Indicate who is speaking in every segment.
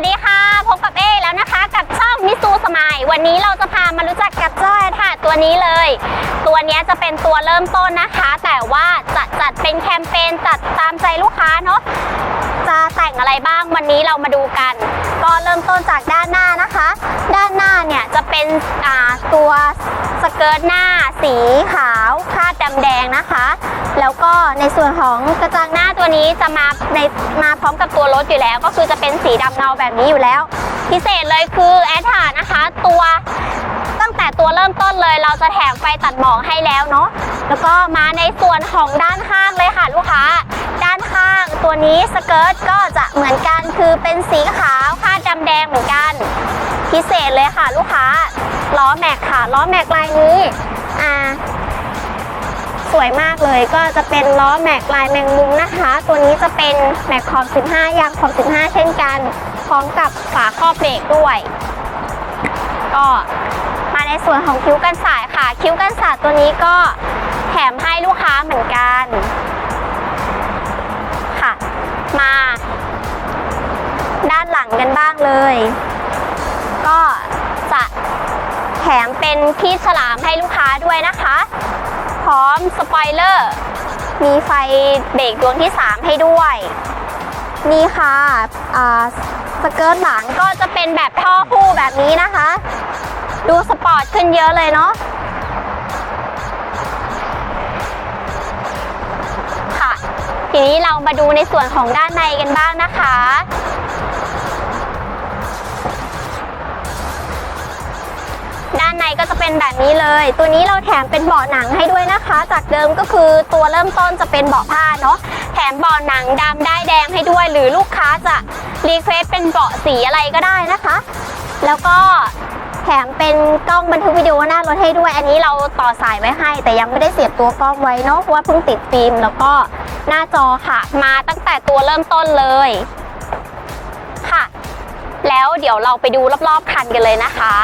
Speaker 1: วัสดีค่ะ พบกับเอแล้วนะคะกับช่องมิซูสมายวันนี้เราจะพามารู้จักกับเจ้าแอดค่ะตัวนี้เลย ตัวนี้จะเป็นตัวเริ่มต้นนะคะ แต่ว่าจะจัดเป็นแคมเปญจัดตามใจลูกค้าเนาะจะแต่งอะไรบ้างวันนี้เรามาดูกัน ก็เริ่มต้นจากด้านหน้านะคะ ด้านหน้าเนี่ยจะเป็นตัว สเกิร์ตหน้าสีขาวคาดดำแดงนะคะ แล้วก็ในส่วนของกระจังหน้าตัวนี้จะมาในมาพร้อมกับตัวรถอยู่แล้ว ก็คือจะเป็นสีดำเงาแบบนี้อยู่แล้ว พิเศษเลยคือแอดหานะคะ ตัวตั้งแต่ตัวเริ่มต้นเลย เราจะแถมไฟตัดหมอกให้แล้วเนาะแล้วก็มาในส่วนของด้านข้างเลยค่ะลูกค้า ด้านข้างตัวนี้สเกิร์ตก็จะเหมือนกันคือเป็นสีขาวคาดดำแดงเหมือนกัน พิเศษเลยค่ะลูกค้าล้อแม็ก ล้อแม็กลายนี้อ่าสวยมากเลยก็จะเป็นล้อแม็กลายแมงมุมนะคะ ตัวนี้จะเป็นแม็กขอบ 15 ยางขอบ 15 เช่นกัน พร้อมกับฝาครอบเบรกด้วย ก็มาในส่วนของคิ้วกันสายค่ะ คิ้วกันสายตัวนี้ก็แถมให้ลูกค้าเหมือนกันค่ะ มา ด้านหลังกันบ้างเลย มเป็นที่ฉลามให้ลูกค้าด้วยนะคะ พร้อมสปอยเลอร์ มีไฟเบรกดวงที่ 3 ให้ด้วย นี่ค่ะอ่าสเกิร์ตหลังก็จะเป็นแบบท่อคู่แบบนี้นะคะ ดูสปอร์ตขึ้นเยอะเลยเนาะค่ะ ทีนี้เรามาดูในส่วนของด้านในกันบ้างนะคะ ในก็จะเป็นแบบนี้เลย ตัวนี้เราแถมเป็นเบาะหนังให้ด้วยนะคะ จากเดิมก็คือตัวเริ่มต้นจะเป็นเบาะผ้าเนาะแถมเบาะหนังดำได้แดงให้ด้วย หรือลูกค้าจะรีเควสเป็นเบาะสีอะไรก็ได้นะคะ แล้วก็แถมเป็นกล้องบันทึกวิดีโอหน้ารถให้ด้วย อันนี้เราต่อสายไว้ให้ แต่ยังไม่ได้เสียบตัวกล้องไว้เนาะเพราะว่าเพิ่งติดฟิล์มแล้วก็หน้าจอค่ะ มาตั้งแต่ตัวเริ่มต้นเลย ค่ะ แล้วเดี๋ยวเราไปดูรอบๆคันกันเลยนะคะ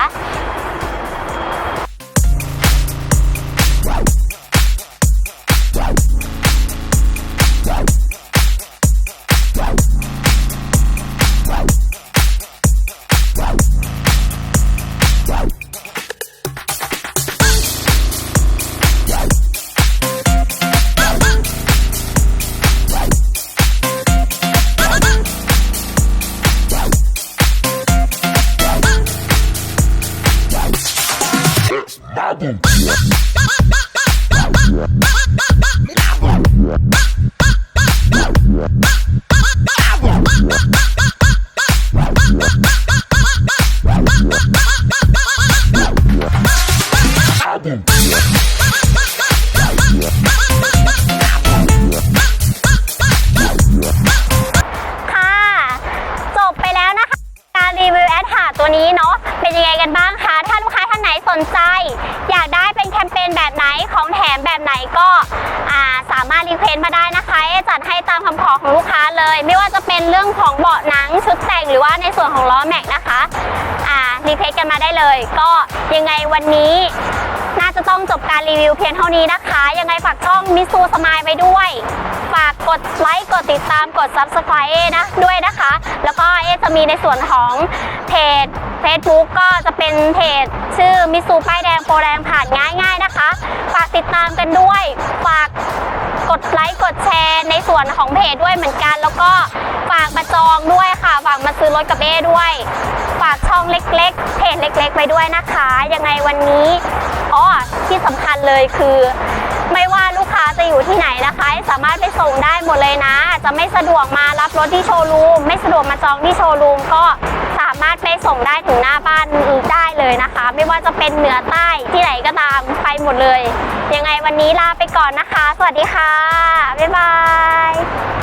Speaker 1: ค่ะ จบไปแล้วนะคะ การรีวิวแอดหาตัวนี้เนาะเป็นยังไงกันบ้าง นใจ อยากได้เป็นแคมเปญแบบไหนของแถมแบบไหนก็าสามารถรีเควสต์มาได้นะคะจัดให้ตามคำขอของลูกค้าเลย ไม่ว่าจะเป็นเรื่องของเบาะหนังชุดแต่งหรือว่าในส่วนของล้อแม็กนะคะรีเควสต์กันมาได้เลย ก็ยังไงวันนี้น่าจะต้องจบการรีวิวเพียงเท่านี้นะคะ ยังไงฝากช่องมิซูสมายไว้ด้วย ฝากกดไลค์ กดติดตาม กด Subscribe นะด้วยนะคะ แล้วก็เอจะมีในส่วนของเพจ Facebook ก็จะเป็นเพจชื่อมิซูป้ายแดงโปรแดงผ่านง่ายๆนะคะ ฝากติดตามกันด้วย ฝากกดไลค์กดแชร์ในส่วนของเพจด้วยเหมือนกัน แล้วก็ฝากมาจองด้วยค่ะ ฝากมาซื้อรถกับเอด้วย ฝากช่องเล็กๆ เพจเล็กๆไว้ด้วยนะคะ ยังไงวันนี้อ๋อที่สำคัญเลยคือ ไม่ว่าลูกค้าจะอยู่ที่ไหนนะคะ สามารถไปส่งได้หมดเลยนะ จะไม่สะดวกมารับรถที่โชว์รูม ไม่สะดวกมาจองที่โชว์รูมก็ามารถไปส่งได้ถึงหน้าบ้านได้เลยนะคะ ไม่ว่าจะเป็นเหนือใต้ที่ไหนก็ตามไปหมดเลย ยังไงวันนี้ลาไปก่อนนะคะ สวัสดีค่ะ บ๊ายบาย